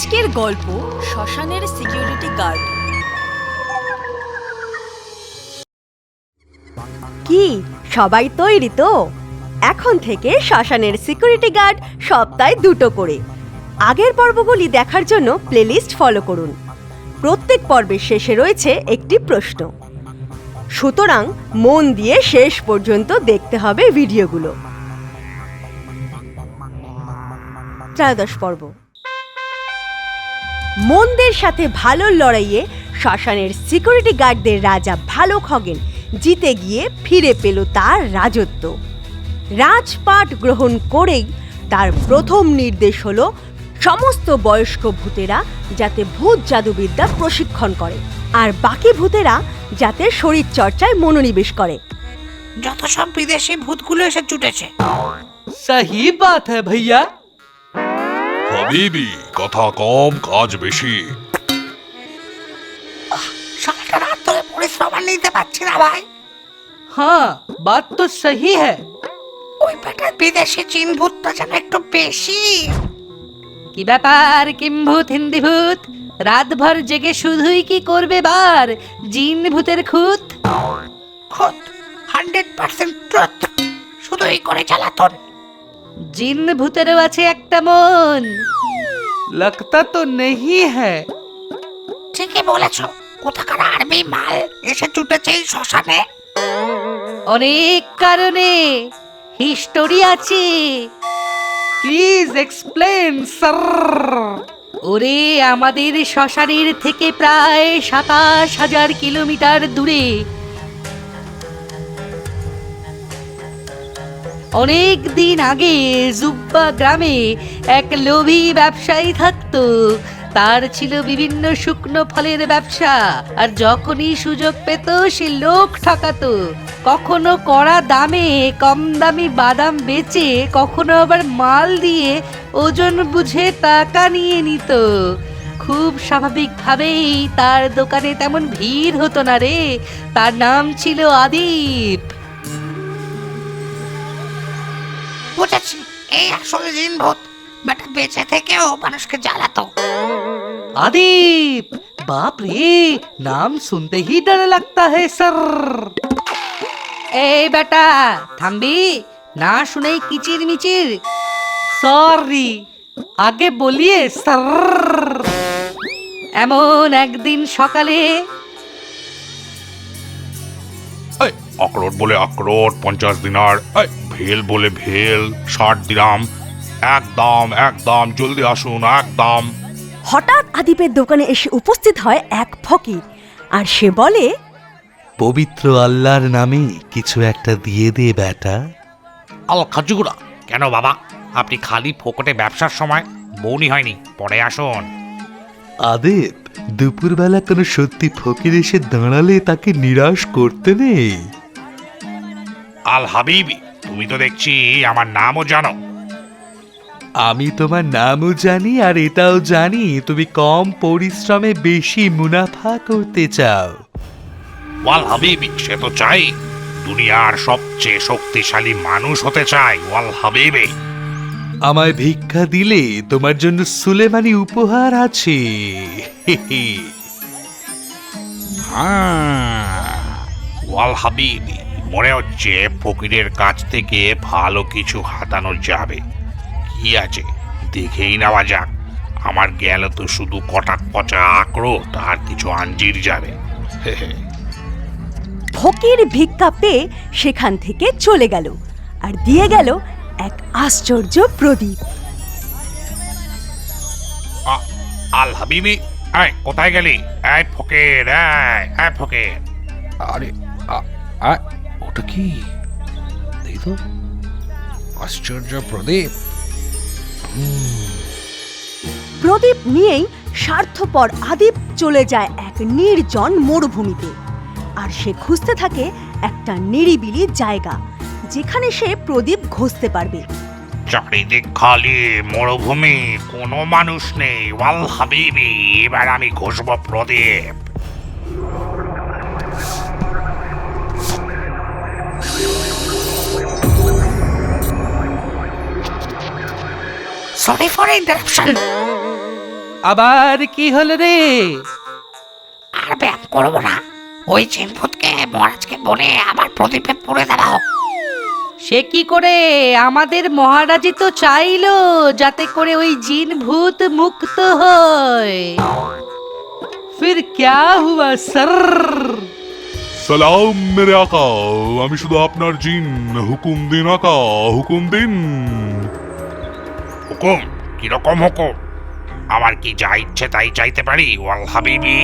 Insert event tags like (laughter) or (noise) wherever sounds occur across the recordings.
আজকের গল্প শ্মশানের সিকিউরিটি গার্ড। কি? সবাই তৈরি তো? এখন থেকে শ্মশানের সিকিউরিটি গার্ড সপ্তাহে দুটো করে। আগের পর্বগুলি দেখার জন্য প্লেলিস্ট ফলো করুন। প্রত্যেক পর্বের শেষে রয়েছে একটি প্রশ্ন। সুতরাং মন দিয়ে শেষ পর্যন্ত দেখতে হবে ভিডিওগুলো। ত্রয়োদশ পর্ব। মন্দের সাথে ভালো লড়াইয়ে শ্মশানের সিকিউরিটি গার্ডদের রাজা ভালো খগেন জিতে গিয়ে ফিরে পেল তার রাজত্ব। রাজপাট গ্রহণ করেই তার প্রথম নির্দেশ হলো সমস্ত বয়স্ক ভূতেরা যাতে ভূত জাদুবিদ্যা প্রশিক্ষণ করে আর বাকি ভূতেরা যাতে শরীর চর্চায় মনোনিবেশ করে। যত সব বিদেশি ভূতগুলো এসে জুটেছে। সহি বাত হ্যাঁ ভাইয়া বিবি কথা কম কাজ বেশি। সারাটা রাত ধরে পরিশ্রম আর নিতে পারছি না ভাই। হ্যাঁ বাত তো সহি হ্যাঁ ওই বেটা বিদেশি চীন ভূতটা যেন একটু বেশি। কি ব্যাপার কিম্ভূত হিন্দি ভূত রাতভর জেগে শুধুই কি করবে বার? জিন ভূতের খুঁত? খুঁত হান্ড্রেড পার্সেন্ট ট্রুথ শুধুই করে জ্বালাতন। জিন ভূতেরও আছে একটা মন। लगता तो नहीं है ঠিকই বলেছ কোথাকার আর্মি মাল এসে জুটেছে এই শ্মশানে অনেক কারণে হিস্টোরি আছে प्लीज एक्सप्लेन सर ওরে আমাদের শ্মশানের থেকে প্রায় সাতাশ হাজার কিলোমিটার দূরে অনেক দিন আগে জুব্বা গ্রামে এক লোভী ব্যবসায়ী থাকতো। তার ছিল বিভিন্ন শুকনো ফলের ব্যবসা, আর যখনই সুযোগ পেত, সে লোক ঠকাতো। কখনো কড়া দামে, কম দামি বাদাম বেচে, কখনো আবার মাল দিয়ে ওজন বুঝে টাকা নিয়ে নিত। খুব স্বাভাবিকভাবেই তার দোকানে তেমন ভিড় হতো না রে। তার নাম ছিল আদিপ বুঝেছি এই আসল জিন ভূত বেটা বেঁচে থেকেও মানুষকে জ্বালাতো आदिप बाप रे नाम सुनते ही डर लगता है सर এই বেটা থামবি না শুনেই কিচির মিচির सॉरी आगे बोलिए सर এমন একদিন সকালে আখরোট বলে আখরোট পঞ্চাশ দিনার ভেল বলে ভেল ষাট দিরাম একদম একদম জলদি আসুন একদম। হঠাৎ আদিপের দোকানে এসে উপস্থিত হয় এক ফকির আর সে বলে পবিত্র আল্লাহর নামে কিছু একটা দিয়ে দে বেটা। আল খাজুগুড়া কেন বাবা? আপনি খালি ফোকটে ব্যবসার সময় বউনি হয়নি পরে আসুন। আদেব দুপুরবেলা কোনো সত্যি ফকির এসে দাঁড়ালে তাকে নিরাশ করতে নেই। আল হাবিবি তুমি তো দেখছি আমার নামও জানো। আমি তোমার নামও জানি আর এটাও জানি তুমি কম পরিশ্রমে বেশি মুনাফা করতে চাও। ওয়াল হাবিবি সে তো চাই দুনিয়ার সবচেয়ে শক্তিশালী মানুষ হতে চাই ওয়াল হাবিবি। আমায় ভিক্ষা দিলে তোমার জন্য সুলেমানি উপহার আছে। হ্যাঁ, ওয়াল হাবিবি। মনে হচ্ছে ফকিরের কাছ থেকে ভালো কিছু হাতানো যাবে। কি আছে? দেখেই নেওয়া যাক। আমার গেল তো শুধু কটাক পচা আক্রোট আর কিছু আঞ্জির যাবে। ফকির ভিক্ষা পেয়ে সেখান থেকে চলে গেল আর দিয়ে গেল এক আশ্চর্য প্রদীপ। আ- আল হাবিবি এই কোথায় গেলি? এই ফকির এই এই ফকির। আরে আ- আ- ওটা কি? এই তো? আশ্চর্য প্রদীপ। প্রদীপ নিয়েই স্বার্থপর আদিপ চলে যায় এক নির্জন মরুভূমিতে। আর সে খুঁজতে থাকে একটা নিরিবিলি জায়গা যেখানে সে প্রদীপ ঘষতে পারবে। চারিদিক খালি মরুভূমি কোনো মানুষ নেই। ওয়াল হাবিবি এবার আমি ঘষবো প্রদীপ। সরি ফর ইন্টারাপশন আবার কি হলো রে? আর ব্যায়াম করব না। ওই জিনভূতকে মহারাজকে বলে আমার প্রদীপে পুড়ে দেওয়া হোক সে কি করে? আমাদের মহারাজই তো চাইলো যাতে করে ওই জিন ভূত মুক্ত হয়। ফির ক্যা হুয়া সর সালাম মেরে আকা আমি শুধু আপনার জিন হুকুম দিন আকা হুকুম দিন। হুকুম কীরকম হুকুম? আমার কি যা ইচ্ছে তাই চাইতে পারি ওয়াল হাবিবি?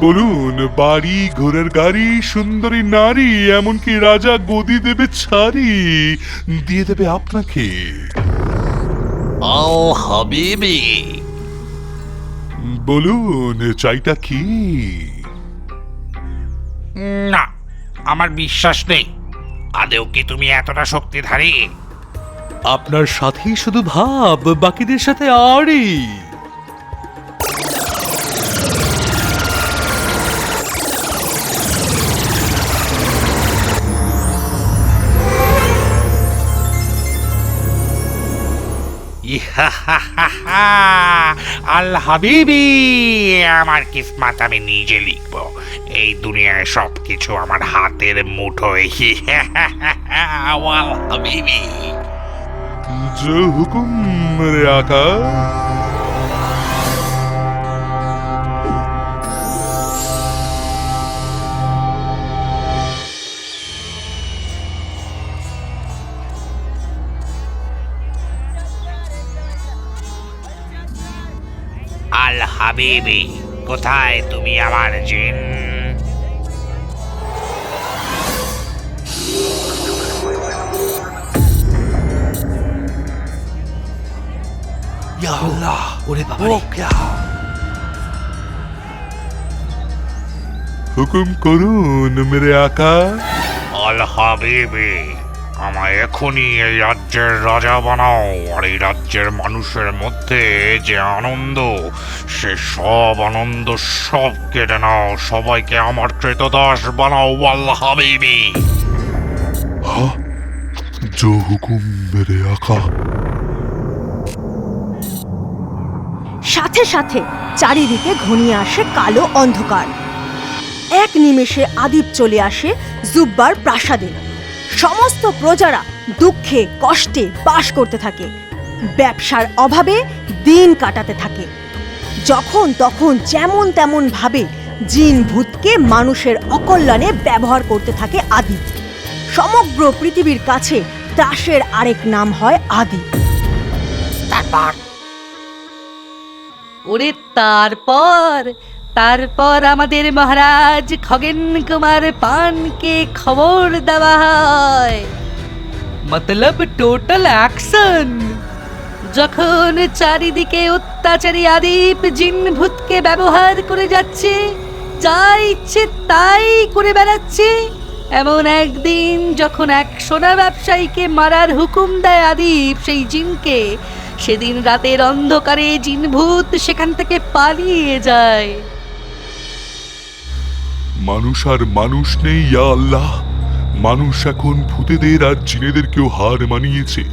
বলুন বাড়ি ঘোড়ার গাড়ি সুন্দরী নারী এমনকি রাজা গদি দেবে ছাড়ি দিয়ে দেবে আপনাকে। আল হাবিবি। বলুন চাইটা কি? না আমার বিশ্বাস নেই। আদেও কি তুমি এতটা শক্তিধারী? আপনার সাথেই শুধু ভাব বাকিদের সাথে আরই ইহাহাহাহা, আল হাবিবি আমার কিসমত আমি নিজে লিখব। এই দুনিয়ায় সব কিছু আমার হাতের মুঠোয়। আল হাবিবি। যে হুকুম রে আকা আল হাবিবি কোথায় তুমি আমার জিন ওরে বাবা রে। হুকুম করুন মেরে আকা আল হাবিবি আমায় এখনই এই রাজ্যের রাজা বানাও আর এই রাজ্যের মানুষের মধ্যে যে আনন্দ সে সব আনন্দ সব কেটে নাও সবাইকে আমার কৃতদাস বানাও আল হাবিবি जो हुकुम मेरे आका সাথে সাথে চারিদিকে ঘনিয়ে আসে কালো অন্ধকার। এক নিমেষে আদিপ চলে আসে জুব্বার প্রাসাদে। সমস্ত প্রজারা দুঃখে, কষ্টে বাস করতে থাকে। ব্যবসার অভাবে দিন কাটাতে থাকে। যখন তখন যেমন তেমন ভাবে জিন ভূতকে মানুষের অকল্যাণে ব্যবহার করতে থাকে আদি সমগ্র পৃথিবীর কাছে ত্রাসের আরেক নাম হয় আদি তারপর ওরে তারপর তারপর আমাদের মহারাজ খগেন কুমার পানকে খবর দেওয়া হয়। মতলব টোটাল অ্যাকশন যখন চারিদিকে অত্যাচারী আদিপ জিন ভূতকে ব্যবহার করে যাচ্ছে যা ইচ্ছে তাই করে বেড়াচ্ছে এমন একদিন যখন এক সোনা ব্যবসায়ীকে মারার হুকুম দেয় আদিপ সেই জিনকে সেদিন রাতের অন্ধকারে জিনভূত সেখান থেকে পালিয়ে যায়। মানুষ আর মানুষ নেই আল্লাহ। মানুষ এখন ভূতেদের আর জিনেদেরকেও হার মানিয়েছে।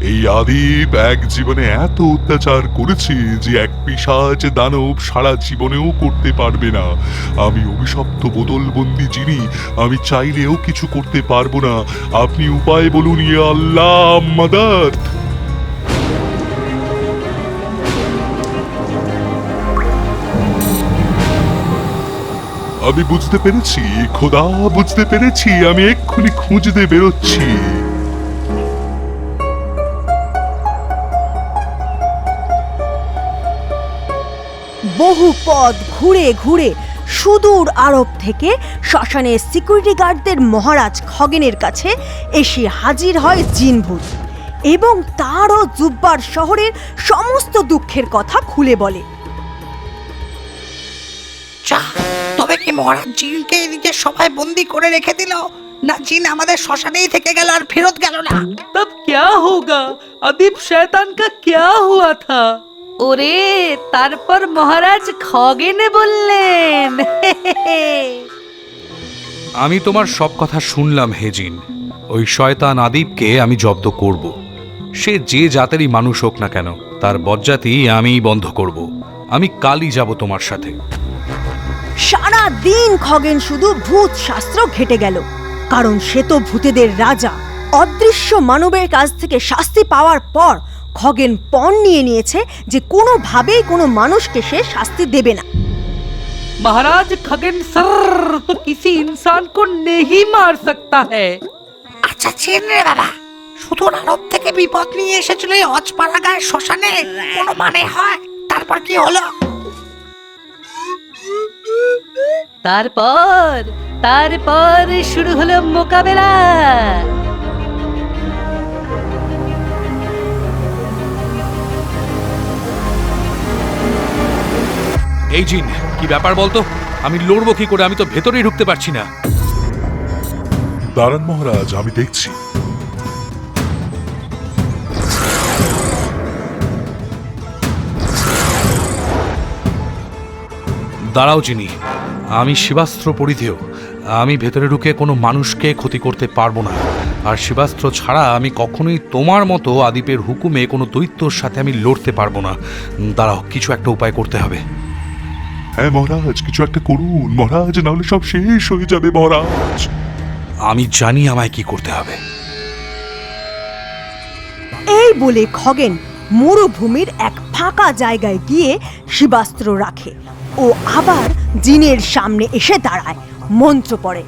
এই আদিব এক জীবনে এত অত্যাচার করেছে যে এক পিসাচ দানব সারা জীবনেও করতে পারবে না। আমি অভিশপ্ত বোতলবন্দি যিনি আমি চাইলেও কিছু করতে পারব না। আপনি উপায় বলুন ইয়া আল্লাহ মাদাত আমি বুঝতে পেরেছি খোদা বুঝতে পেরেছি আমি এক্ষুনি খুঁজতে বেরোচ্ছি। বহু পথ ঘুরে ঘুরে সুদূর আরব থেকে শ্মশানের সিকিউরিটি গার্ডদের মহারাজ খগেনের কাছে এসে হাজির হয় জিনভূত এবং তারও জুব্বার শহরের সমস্ত দুঃখের কথা খুলে বলে। তবে কি মহারাজ জিনকে এদিকে সবাই বন্দি করে রেখে দিল না জিন আমাদের শ্মশানেই থেকে গেল আর ফেরত গেল না तब क्या होगा अदीप शैतान का क्या हुआ था ওরে তারপর মহারাজ খগেনে বললেন আমি তোমার সব কথা শুনলাম হেজিন ওই শয়তান আদিবকে আমি জব্দ করব সে যে জাতেরই মানুষ হোক না কেন তার বজ্জাতি আমিই বন্ধ করব আমি কালই যাব তোমার সাথে সারা দিন খগেন শুধু ভূত শাস্ত্র ঘেটে গেল কারণ সে তো ভূতেদের রাজা অদৃশ্য মানবের কাছ থেকে শাস্তি পাওয়ার পর খগেন পণ নিয়ে নিয়েছে যে কোনোভাবেই কোনো মানুষকে সে শাস্তি দেবে না महाराज खगन सर तो किसी इंसान को नहीं मार सकता है আচ্ছা চেন রে বাবা শুধু আরব থেকে বিপদ নিয়ে এসেছিল এই অজপাড়াগায় শ্মশানে কোনো মানে হয় তারপর কি হলো তারপর তারপর শুরু হলো মোকাবেলা। এই জিন কি ব্যাপার বলতো? আমি লড়বো কি করে? আমি তো ভেতরেই ঢুকতে পারছি না। দাঁড়ান মহারাজ আমি দেখছি। দাঁড়াও চিনি আমি শিবাস্ত্র পরিধেয়। আমি ভেতরে ঢুকে কোনো মানুষকে ক্ষতি করতে পারব না। আর শিবাস্ত্র ছাড়া আমি কখনোই তোমার মতো আদিপের হুকুমে কোনো দৈত্যর সাথে আমি লড়তে পারব না। দাঁড়াও কিছু একটা উপায় করতে হবে। হ্যাঁ মহারাজ কিছু একটা করুন। মহারাজ নাহলে সব শেষ হয়ে যাবে মহারাজ। আমি জানি আমায় কি করতে হবে। এই বলে খগেন মরুভূমির এক ফাঁকা জায়গায় গিয়ে শিবাস্ত্র রাখে ও আবার জিনের সামনে এসে দাঁড়ায়, মন্ত্র পড়ে।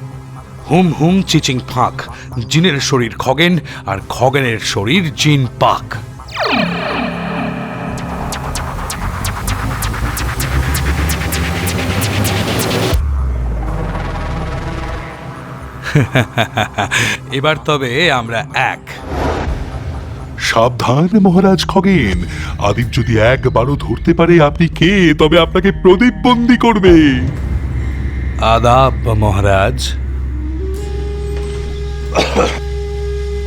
হুম হুম চিচিং ফাঁক, জিনের শরীর খগেন আর খগেনের শরীর জিন পাক। (laughs) এবার তবে আমরা এক। সাবধান মহারাজ খগেন। আদিব যদি একবারও ধরতে পারে আপনি কে তবে আপনাকে প্রদীপ বন্দি করবে। আদাব মহারাজ।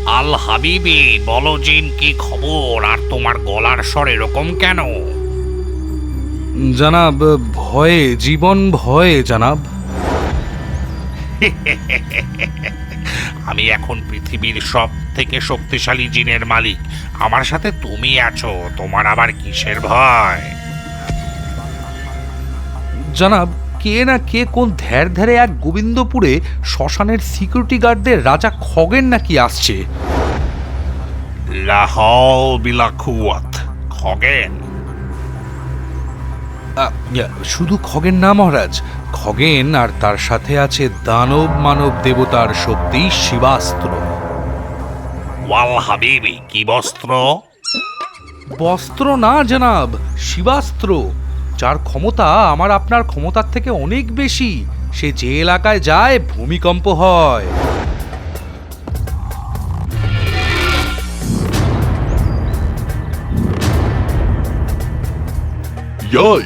আল হাবিবি বলো জিন কি খবর? আর তোমার গলার স্বর এরকম কেন? জানাব ভয়ে জীবন ভয়ে জানাব। (laughs) আমি এখন পৃথিবীর সব থেকে শক্তিশালী জিনের মালিক। আমার সাথে তুমি আছো তোমার আবার কিসের ভয়? জানাব কে না কে কোন ধ্যার ধ্যারে এক গোবিন্দপুরে শ্মশানের সিকিউরিটি গার্ডদের রাজা খগেন নাকি আসছে? লাহাও বিলাখুয়াত খগেন। শুধু খগেন না মহারাজ। খগেন আর তার সাথে আছে দানব মানব দেবতার শক্তি শিবাস্ত্র। ওয়াল হাবিবি কি বস্ত্র? বস্ত্র না জানাব শিবাস্ত্র। যার ক্ষমতা আমার আপনার ক্ষমতার থেকে অনেক বেশি। সে যে এলাকায় যায় ভূমিকম্প হয়। ইয়াই।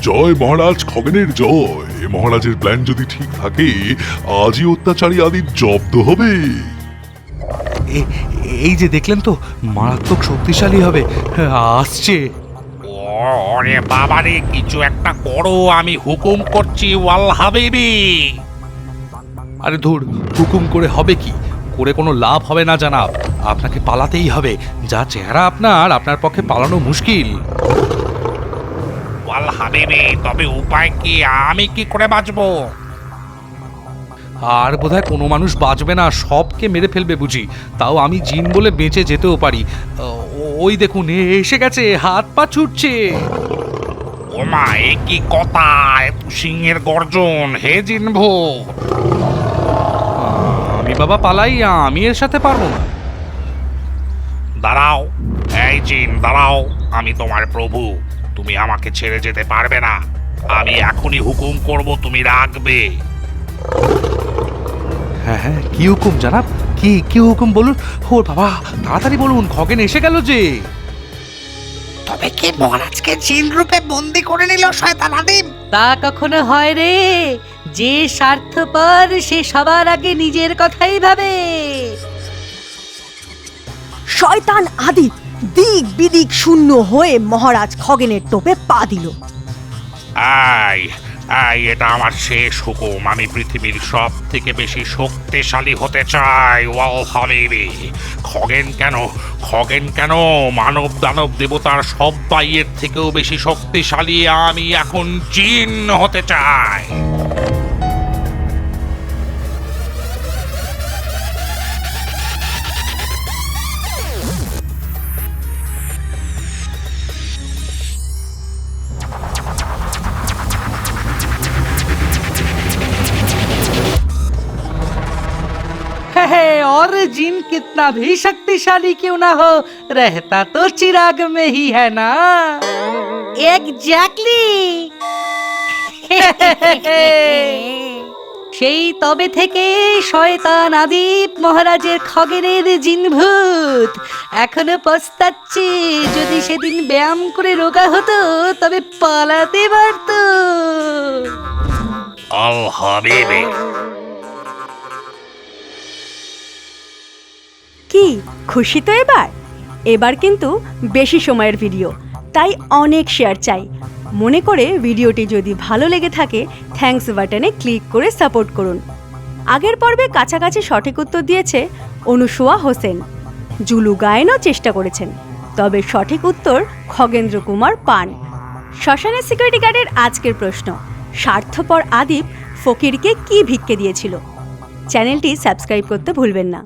জয় মহারাজ খগেনের জয়। মহারাজের প্ল্যান যদি ঠিক থাকে আজই অত্যাচারী আদিব জব্দ হবে। এই যে দেখলেন তো মারাত্মক শক্তিশালী হবে। আসছে। ওরে বাবারে কিছু একটা করো আমি হুকুম করছি ওয়াল হাবিবি আরে ধুর হুকুম করে হবে কি? করে কোনো লাভ হবে না জানাব। আপনাকে পালাতেই হবে। যা চেহারা আপনার আপনার পক্ষে পালানো মুশকিল। ওয়াল হাবিবি তবে উপায় কি? আমি কি করে বাঁচবো? আর বোধহয় কোনো মানুষ বাঁচবে না সবকে মেরে ফেলবে বুঝি। তাও আমি জিন বলে বেঁচে যেতেও পারি। ওই দেখুন এসে গেছে হাত পা ছুটছে। ওমা এ কি কথা এত সিংহের গর্জন হে জিনভো আমি বাবা পালাই আমি এর সাথে পারব না। দাঁড়াও এই জিন দাঁড়াও আমি তোমার প্রভু। তুমি আমাকে ছেড়ে যেতে পারবে না। আমি এখনই হুকুম করব তুমি রাখবে। হ্যাঁ হ্যাঁ কি হুকুম জানাব? কি কি হুকুম বলুন? ও বাবা তাড়াতাড়ি বলুন খগেন এসে গেল যে। তবে কি মহারাজকে জিন রূপে বন্দি করে নিল শয়তান আদিব তা কখনো হয় রে। যে স্বার্থপর সে সবার আগে নিজের কথাই ভাবে। শয়তান আদি দিক বিদিক শূন্য হয়ে মহারাজ খগেনের টোপে পা দিল। আই এই এটা আমার শেষ হুকুম। আমি পৃথিবীর সব থেকে বেশি শক্তিশালী হতে চাই ওয়াল হলিবি খগেন কেন? খগেন কেন? মানব দানব দেবতার সব বাইয়ের থেকেও বেশি শক্তিশালী আমি এখন চীন হতে চাই। कितना भी शक्तिशाली क्यों ना हो रहता तो चिराग में ही है ना এক্স্যাক্টলি (laughs) সেই তবে থেকে শয়তান আদিপ মহারাজের খগেনের জিনভূত এখনো পস্তাচ্ছে যদি সেদিন ব্যায়াম করে রোগা হতো তবে পালাতে পারত আল হাবিবি কি? খুশি তো এবার? এবার কিন্তু বেশি সময়ের ভিডিও, তাই অনেক শেয়ার চাই। মনে করে ভিডিওটি যদি ভালো লেগে থাকে থ্যাঙ্কস বাটনে ক্লিক করে সাপোর্ট করুন। আগের পর্বে কাছাকাছি সঠিক উত্তর দিয়েছে অনুসোয়া হোসেন। জুলু গায়েনও চেষ্টা করেছেন, তবে সঠিক উত্তর খগেন্দ্র কুমার পান। শ্মশানের সিকিউরিটি গার্ডের আজকের প্রশ্ন, স্বার্থপর আদিপ ফকিরকে কি ভিক্ষে দিয়েছিল? চ্যানেলটি সাবস্ক্রাইব করতে ভুলবেন না।